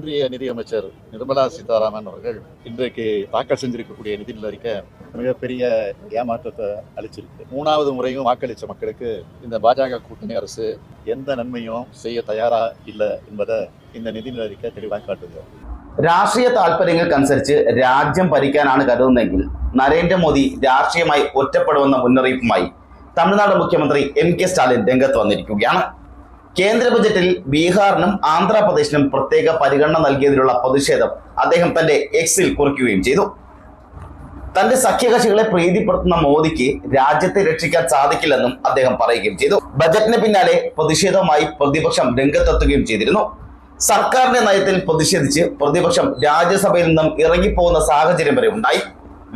இன்றைய நிதியமைச்சர் நிர்மலா சீதாராமன் அவர்கள் இன்றைக்கு தாக்கல் செஞ்சிருக்கக்கூடிய நிதி அறிக்கை மிகப்பெரிய ஏமாற்றத்தை அளிச்சிருக்கு மூணாவது முறையும் வாக்களித்த மக்களுக்கு இந்த பாஜக கூட்டணி அரசு எந்த நன்மையும் செய்ய தயாரா இல்லை என்பதை இந்த நிதி அறிக்கை தெளிவாக കാട്ടുക രാഷ്ട്രീയ താല്പര്യങ്ങൾക്കനുസരിച്ച് രാജ്യം ഭരിക്കാനാണ് കരുതുന്നതെങ്കിൽ നരേന്ദ്രമോദി രാഷ്ട്രീയമായി ഒറ്റപ്പെടുമെന്ന മുന്നറിയിപ്പുമായി തമിഴ്നാട് മുഖ്യമന്ത്രി എം കെ സ്റ്റാലിൻ രംഗത്ത് വന്നിരിക്കുകയാണ് കേന്ദ്ര ബജറ്റിൽ ബീഹാറിനും ആന്ധ്രാപ്രദേശിനും പ്രത്യേക പരിഗണന നൽകിയതിലുള്ള പ്രതിഷേധം അദ്ദേഹം തന്റെ എക്സിൽ കുറിക്കുകയും ചെയ്തു. തന്റെ സഖ്യകക്ഷികളെ പ്രീതിപ്പെടുത്തുന്ന മോദിക്ക് രാജ്യത്തെ രക്ഷിക്കാൻ സാധിക്കില്ലെന്നും അദ്ദേഹം പറയുകയും ചെയ്തു. ബജറ്റിന് പിന്നാലെ പ്രതിഷേധവുമായി പ്രതിപക്ഷം രംഗത്തെത്തുകയും ചെയ്തിരുന്നു. സർക്കാരിന്റെ നയത്തിൽ പ്രതിഷേധിച്ച് പ്രതിപക്ഷം രാജ്യസഭയിൽ നിന്നും ഇറങ്ങിപ്പോകുന്ന സാഹചര്യം വരെ ഉണ്ടായി.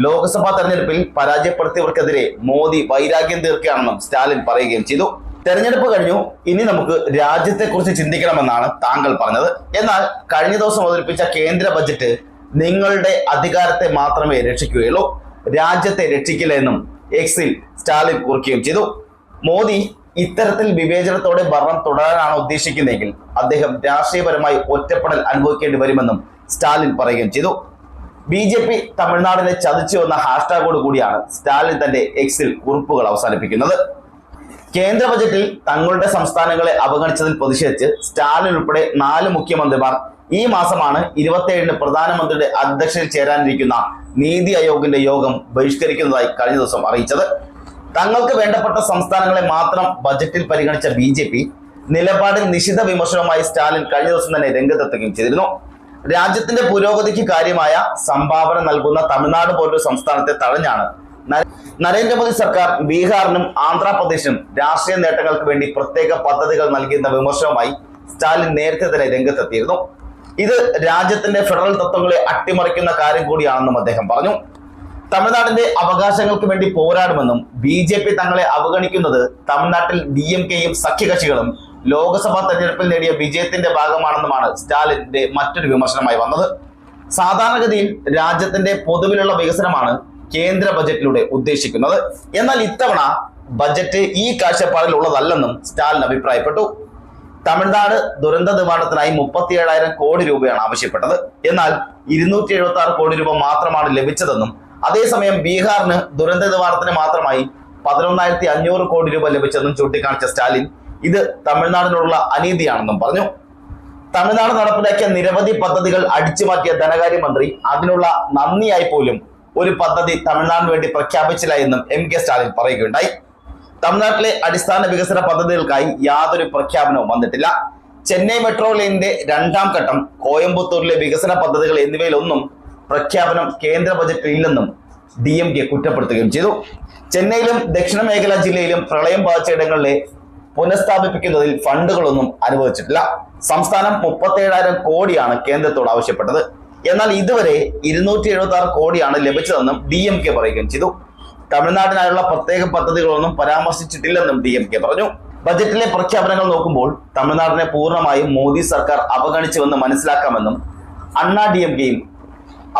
ലോക്സഭാ തെരഞ്ഞെടുപ്പിൽ പരാജയപ്പെടുത്തിയവർക്കെതിരെ മോദി വൈരാഗ്യം തീർക്കുകയാണെന്നും സ്റ്റാലിൻ പറയുകയും ചെയ്തു. തെരഞ്ഞെടുപ്പ് കഴിഞ്ഞു. ഇനി നമുക്ക് രാജ്യത്തെക്കുറിച്ച് ചിന്തിക്കണമെന്നാണ് താങ്കൾ പറഞ്ഞത്. എന്നാൽ കഴിഞ്ഞ ദിവസം അവതരിപ്പിച്ച കേന്ദ്ര ബജറ്റ് നിങ്ങളുടെ അധികാരത്തെ മാത്രമേ രക്ഷിക്കുകയുള്ളൂ. രാജ്യത്തെ രക്ഷിക്കില്ല എന്നും എക്സിൽ സ്റ്റാലിൻ കുറിക്കുകയും ചെയ്തു. മോദി ഇത്തരത്തിൽ വിവേചനത്തോടെ ഭരണം തുടരാനാണ് ഉദ്ദേശിക്കുന്നതെങ്കിൽ അദ്ദേഹം രാഷ്ട്രീയപരമായി ഒറ്റപ്പെടൽ അനുഭവിക്കേണ്ടി വരുമെന്നും സ്റ്റാലിൻ പറയുകയും ചെയ്തു. ബി ജെ പി തമിഴ്നാടിനെ ചതിച്ചു എന്ന ഹാഷ്ടാഗോട് കൂടിയാണ് സ്റ്റാലിൻ തന്റെ എക്സിൽ കുറിപ്പുകൾ അവസാനിപ്പിക്കുന്നത്. കേന്ദ്ര ബജറ്റിൽ തങ്ങളുടെ സംസ്ഥാനങ്ങളെ അവഗണിച്ചതിൽ പ്രതിഷേധിച്ച് സ്റ്റാലിൻ ഉൾപ്പെടെ നാല് മുഖ്യമന്ത്രിമാർ ഈ മാസമാണ് ഇരുപത്തിയേഴിന് പ്രധാനമന്ത്രിയുടെ അധ്യക്ഷതയിൽ ചേരാനിരിക്കുന്ന നീതി ആയോഗിന്റെ യോഗം ബഹിഷ്കരിക്കുന്നതായി കഴിഞ്ഞ ദിവസം അറിയിച്ചത്. തങ്ങൾക്ക് വേണ്ടപ്പെട്ട സംസ്ഥാനങ്ങളെ മാത്രം ബജറ്റിൽ പരിഗണിച്ച ബി ജെ പി നിലപാടിൽ നിശിത വിമർശനവുമായി സ്റ്റാലിൻ കഴിഞ്ഞ ദിവസം തന്നെ രംഗത്തെത്തുകയും ചെയ്തിരുന്നു. രാജ്യത്തിന്റെ പുരോഗതിക്ക് കാര്യമായ സംഭാവന നൽകുന്ന തമിഴ്നാട് പോലൊരു സംസ്ഥാനത്തെ തഴഞ്ഞാണ് നരേന്ദ്രമോദി സർക്കാർ ബീഹാറിനും ആന്ധ്രാപ്രദേശിനും രാഷ്ട്രീയ നേട്ടങ്ങൾക്ക് വേണ്ടി പ്രത്യേക പദ്ധതികൾ നൽകിയെന്ന വിമർശനവുമായി സ്റ്റാലിൻ നേരത്തെ തന്നെ രംഗത്തെത്തിയിരുന്നു. ഇത് രാജ്യത്തിന്റെ ഫെഡറൽ തത്വങ്ങളെ അട്ടിമറിക്കുന്ന കാര്യം കൂടിയാണെന്നും അദ്ദേഹം പറഞ്ഞു. തമിഴ്നാടിന്റെ അവകാശങ്ങൾക്ക് വേണ്ടി പോരാടുമെന്നും ബി ജെ പി തങ്ങളെ അവഗണിക്കുന്നത് തമിഴ്നാട്ടിൽ ഡി എം കെയും സഖ്യകക്ഷികളും ലോക്സഭാ തെരഞ്ഞെടുപ്പിൽ നേടിയ വിജയത്തിന്റെ ഭാഗമാണെന്നുമാണ് സ്റ്റാലിന്റെ മറ്റൊരു വിമർശനമായി വന്നത്. സാധാരണഗതിയിൽ രാജ്യത്തിന്റെ പൊതുവിലുള്ള വികസനമാണ് കേന്ദ്ര ബജറ്റിലൂടെ ഉദ്ദേശിക്കുന്നത്. എന്നാൽ ഇത്തവണ ബജറ്റ് ഈ കാഴ്ചപ്പാടിൽ ഉള്ളതല്ലെന്നും സ്റ്റാലിൻ അഭിപ്രായപ്പെട്ടു. തമിഴ്നാട് ദുരന്ത നിവാരണത്തിനായി മുപ്പത്തി ഏഴായിരം കോടി രൂപയാണ് ആവശ്യപ്പെട്ടത്. എന്നാൽ ഇരുന്നൂറ്റി എഴുപത്തി ആറ് കോടി രൂപ മാത്രമാണ് ലഭിച്ചതെന്നും അതേസമയം ബീഹാറിന് ദുരന്ത നിവാരണത്തിന് മാത്രമായി പതിനൊന്നായിരത്തി അഞ്ഞൂറ് കോടി രൂപ ലഭിച്ചെന്നും ചൂണ്ടിക്കാണിച്ച സ്റ്റാലിൻ ഇത് തമിഴ്നാടിനുള്ള അനീതിയാണെന്നും പറഞ്ഞു. തമിഴ്നാട് നടപ്പിലാക്കിയ നിരവധി പദ്ധതികൾ അടിച്ചുമാറ്റിയ ധനകാര്യമന്ത്രി അതിനുള്ള നന്ദിയായി പോലും ഒരു പദ്ധതി തമിഴ്നാടിന് വേണ്ടി പ്രഖ്യാപിച്ചില്ല എന്നും എം കെ സ്റ്റാലിൻ പറയുകയുണ്ടായി. തമിഴ്നാട്ടിലെ അടിസ്ഥാന വികസന പദ്ധതികൾക്കായി യാതൊരു പ്രഖ്യാപനവും വന്നിട്ടില്ല. ചെന്നൈ മെട്രോ ലൈനിന്റെ രണ്ടാം ഘട്ടം കോയമ്പത്തൂരിലെ വികസന പദ്ധതികൾ എന്നിവയിലൊന്നും പ്രഖ്യാപനം കേന്ദ്ര ബജറ്റിൽ ഇല്ലെന്നും ഡി എം കെ കുറ്റപ്പെടുത്തുകയും ചെയ്തു. ചെന്നൈയിലും ദക്ഷിണ മേഖലാ ജില്ലയിലും പ്രളയം ബാധിച്ച ഇടങ്ങളിലെ പുനഃസ്ഥാപിപ്പിക്കുന്നതിൽ ഫണ്ടുകളൊന്നും അനുവദിച്ചിട്ടില്ല. സംസ്ഥാനം മുപ്പത്തേഴായിരം കോടിയാണ് കേന്ദ്രത്തോട് ആവശ്യപ്പെട്ടത്. എന്നാൽ ഇതുവരെ ഇരുന്നൂറ്റി എഴുപത്തി ആറ് കോടിയാണ് ലഭിച്ചതെന്നും ഡി എം കെ പറയുകയും ചെയ്തു. തമിഴ്നാടിനായുള്ള പ്രത്യേക പദ്ധതികളൊന്നും പരാമർശിച്ചിട്ടില്ലെന്നും ഡി എം കെ പറഞ്ഞു. ബജറ്റിലെ പ്രഖ്യാപനങ്ങൾ നോക്കുമ്പോൾ തമിഴ്നാടിനെ പൂർണമായും മോദി സർക്കാർ അവഗണിച്ചുവെന്ന് മനസ്സിലാക്കാമെന്നും അണ്ണാ ഡി എം കെയും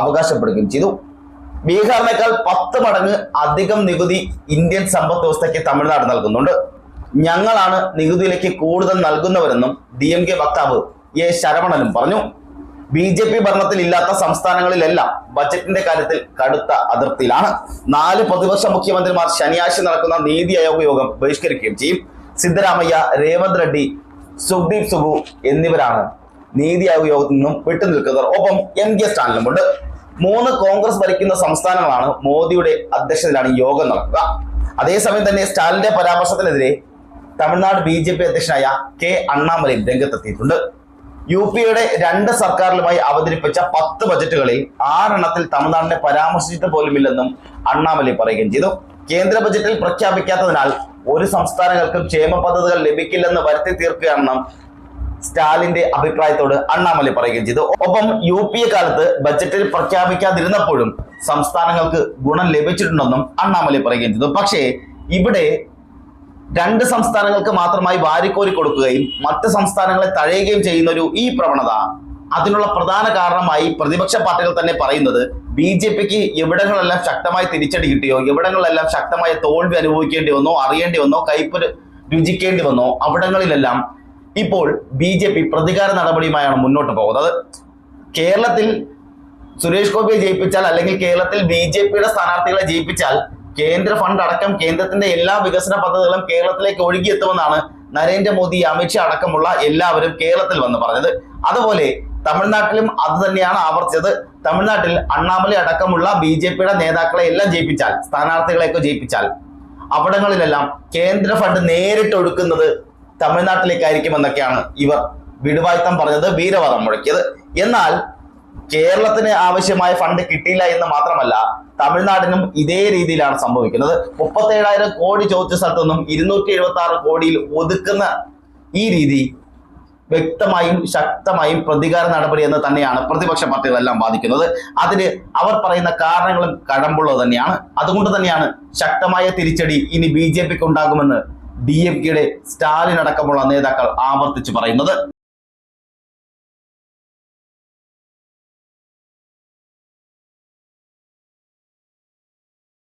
അവകാശപ്പെടുകയും ചെയ്തു. ബീഹാറിനേക്കാൾ പത്ത് മടങ്ങ് അധികം നികുതി ഇന്ത്യൻ സമ്പദ് വ്യവസ്ഥയ്ക്ക് തമിഴ്നാട് നൽകുന്നുണ്ട്. ഞങ്ങളാണ് നികുതിയിലേക്ക് കൂടുതൽ നൽകുന്നവരെന്നും ഡി എം കെ വക്താവ് എ ശരവണനും പറഞ്ഞു. ബി ജെ പി ഭരണത്തിൽ ഇല്ലാത്ത സംസ്ഥാനങ്ങളിലെല്ലാം ബജറ്റിന്റെ കാര്യത്തിൽ കടുത്ത അതിർത്തിയിലാണ്. നാല് പ്രതിപക്ഷ മുഖ്യമന്ത്രിമാർ ശനിയാഴ്ച നടക്കുന്ന നീതി ആയോഗ് യോഗം ബഹിഷ്കരിക്കുകയും ചെയ്യും. സിദ്ധരാമയ്യ രേവന്ത് റെഡ്ഡി സുഖ്ദീപ് സുബു എന്നിവരാണ് നീതി ആയോഗ് യോഗത്തിൽ നിന്നും വിട്ടുനിൽക്കുന്നവർ ഒപ്പം എം കെ സ്റ്റാലിനുമുണ്ട് മൂന്ന് കോൺഗ്രസ് ഭരിക്കുന്ന സംസ്ഥാനങ്ങളാണ് മോദിയുടെ അധ്യക്ഷതയിലാണ് യോഗം നടക്കുക. അതേസമയം തന്നെ സ്റ്റാലിന്റെ പരാമർശത്തിനെതിരെ തമിഴ്നാട് ബി ജെ പി അധ്യക്ഷനായ കെ അണ്ണാമലയും രംഗത്തെത്തിയിട്ടുണ്ട്. യു പിയുടെ രണ്ട് സർക്കാരിലുമായി അവതരിപ്പിച്ച പത്ത് ബജറ്റുകളിൽ ആറെണ്ണത്തിൽ തമിഴ്നാടിനെ പരാമർശിച്ചിട്ട് പോലുമില്ലെന്നും അണ്ണാമലൈ പറയുകയും ചെയ്തു. കേന്ദ്ര ബജറ്റിൽ പ്രഖ്യാപിക്കാത്തതിനാൽ ഒരു സംസ്ഥാനങ്ങൾക്കും ക്ഷേമ പദ്ധതികൾ ലഭിക്കില്ലെന്ന് വരുത്തി തീർക്കുകയാണെന്നും സ്റ്റാലിന്റെ അഭിപ്രായത്തോട് അണ്ണാമലൈ പറയുകയും ചെയ്തു. ഒപ്പം യു പി എ കാലത്ത് ബജറ്റിൽ പ്രഖ്യാപിക്കാതിരുന്നപ്പോഴും സംസ്ഥാനങ്ങൾക്ക് ഗുണം ലഭിച്ചിട്ടുണ്ടെന്നും അണ്ണാമലൈ പറയുകയും ചെയ്തു. പക്ഷേ ഇവിടെ രണ്ട് സംസ്ഥാനങ്ങൾക്ക് മാത്രമായി വാരിക്കോരി കൊടുക്കുകയും മറ്റ് സംസ്ഥാനങ്ങളെ തഴയുകയും ചെയ്യുന്ന ഒരു ഈ പ്രവണത അതിനുള്ള പ്രധാന കാരണമായി പ്രതിപക്ഷ പാർട്ടികൾ തന്നെ പറയുന്നത് ബി ജെ പിക്ക് എവിടങ്ങളെല്ലാം ശക്തമായി തിരിച്ചടി കിട്ടിയോ? എവിടങ്ങളിലെല്ലാം ശക്തമായ തോൽവി അനുഭവിക്കേണ്ടി വന്നോ? അറിയേണ്ടി വന്നോ? കയ്പ് രുചിക്കേണ്ടി വന്നോ? അവിടങ്ങളിലെല്ലാം ഇപ്പോൾ ബി ജെ പി പ്രതികാര നടപടിയുമായാണ് മുന്നോട്ട് പോകുന്നത്. കേരളത്തിൽ സുരേഷ് ഗോപിയെ ജയിപ്പിച്ചാൽ അല്ലെങ്കിൽ കേരളത്തിൽ ബി ജെ പിയുടെ സ്ഥാനാർത്ഥികളെ ജയിപ്പിച്ചാൽ കേന്ദ്ര ഫണ്ട് അടക്കം കേന്ദ്രത്തിന്റെ എല്ലാ വികസന പദ്ധതികളും കേരളത്തിലേക്ക് ഒഴുകിയെത്തുമെന്നാണ് നരേന്ദ്രമോദി അമിത്ഷാ അടക്കമുള്ള എല്ലാവരും കേരളത്തിൽ വന്ന് പറഞ്ഞത്. അതുപോലെ തമിഴ്നാട്ടിലും അത് തന്നെയാണ് ആവർത്തിച്ചത്. തമിഴ്നാട്ടിൽ അണ്ണാമലൈ അടക്കമുള്ള ബി ജെ പിയുടെ നേതാക്കളെ എല്ലാം ജയിപ്പിച്ചാൽ സ്ഥാനാർത്ഥികളെയൊക്കെ ജയിപ്പിച്ചാൽ അവിടങ്ങളിലെല്ലാം കേന്ദ്ര ഫണ്ട് നേരിട്ട് ഒഴുക്കുന്നത് തമിഴ്നാട്ടിലേക്കായിരിക്കുമെന്നൊക്കെയാണ് ഇവർ വിടുവായ്ത്തം പറഞ്ഞത് വീരവാദം മുഴക്കിയത്. എന്നാൽ കേരളത്തിന് ആവശ്യമായ ഫണ്ട് കിട്ടിയില്ല എന്ന് മാത്രമല്ല തമിഴ്നാടിനും ഇതേ രീതിയിലാണ് സംഭവിക്കുന്നത്. മുപ്പത്തേഴായിരം കോടി ചോദിച്ച സ്ഥലത്തൊന്നും ഇരുന്നൂറ്റി എഴുപത്തി ആറ് കോടിയിൽ ഒതുക്കുന്ന ഈ രീതി വ്യക്തമായും ശക്തമായും പ്രതികാര നടപടി എന്ന് തന്നെയാണ് പ്രതിപക്ഷ പാർട്ടികളെല്ലാം വാദിക്കുന്നത്. അതിന് അവർ പറയുന്ന കാരണങ്ങളും കഴമ്പുള്ളത് തന്നെയാണ്. അതുകൊണ്ട് തന്നെയാണ് ശക്തമായ തിരിച്ചടി ഇനി ബി ജെ പിക്ക് ഉണ്ടാകുമെന്ന് ഡി എം കെയുടെ സ്റ്റാലിൻ അടക്കമുള്ള നേതാക്കൾ ആവർത്തിച്ചു പറയുന്നത്.